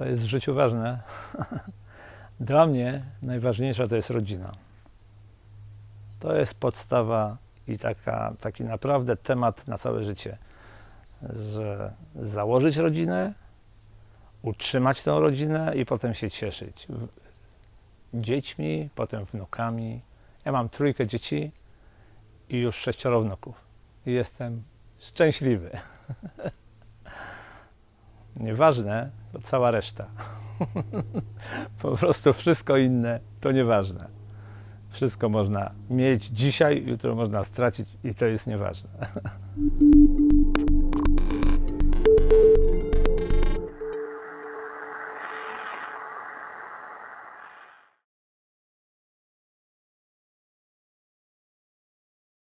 Co jest w życiu ważne? Dla mnie najważniejsza to jest rodzina. To jest podstawa i taka, taki naprawdę temat na całe życie. Że założyć rodzinę, utrzymać tę rodzinę i potem się cieszyć. Dziećmi, potem wnukami. Ja mam trójkę dzieci i już sześcioro wnuków. I jestem szczęśliwy. Nieważne, to cała reszta. po prostu wszystko inne to nieważne. Wszystko można mieć dzisiaj, jutro można stracić i to jest nieważne.